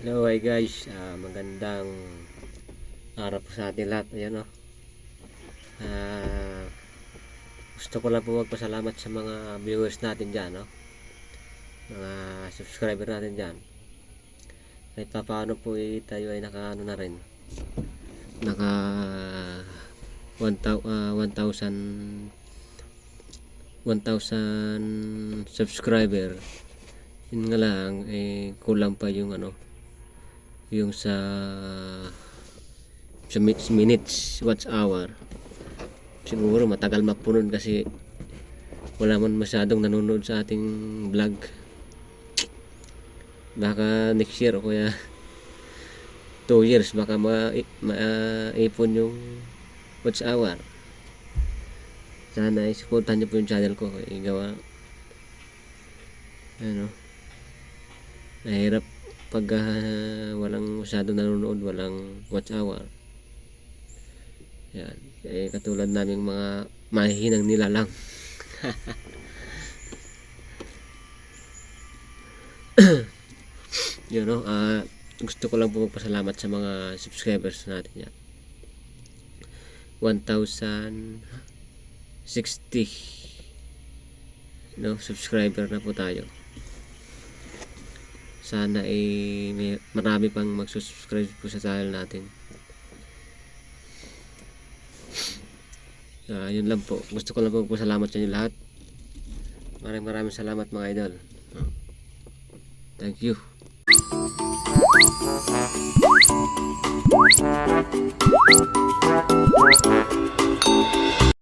Hello, hi guys. Ah, magandang araw po sa ating lahat. Ayan o. Ah, gusto ko lang po magpasalamat sa mga viewers natin dyan, no? Mga subscriber natin dyan. Kahit pa paano po eh, tayo ay naka ano na rin. Naka 1,000 ah, 1,000 1,000 subscriber yun nga lang eh kulang pa yung ano yung sa sa mi- minutes watch hour siguro matagal mapunod kasi wala man masyadong nanonood sa ating vlog. Baka next year o kaya 2 years baka ma- maipon yung watch hour. Sana isuportahan niyo po yung channel ko. Igawa ano Mahirap pag ah, walang masyadong nanonood, walang watch hour. Yan. Eh, katulad naming mga mahihinang nilalang. Yun, no? Ah, gusto ko lang po magpasalamat sa mga subscribers natin yan. 1,060 no, subscriber na po tayo sana ay may marami pang magsusubscribe po sa channel natin. Ah, yun lang po. Gusto ko lang po salamat sa inyo lahat. Maraming maraming salamat mga idol. Thank you